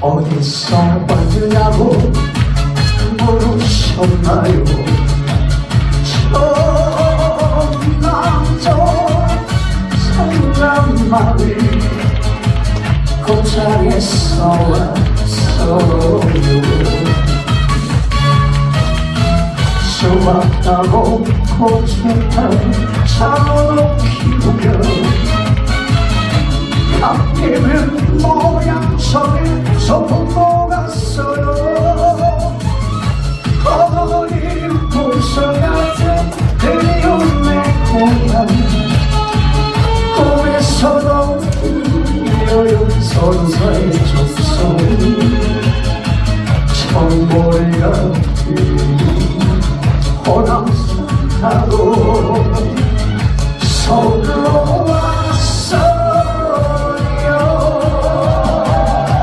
어디서 왔느냐고 물으셨나요? 전남저 상남마을 고창에서 왔어요. 수박하고 고추탕 차로 키우며 아끼는 모양 속에 소풍 녹았어요 어머니 불서 같은 그리운 내 고향 꿈에서도 들려요 선사의 족소리 청보리 같은 호남산하고 서울로 와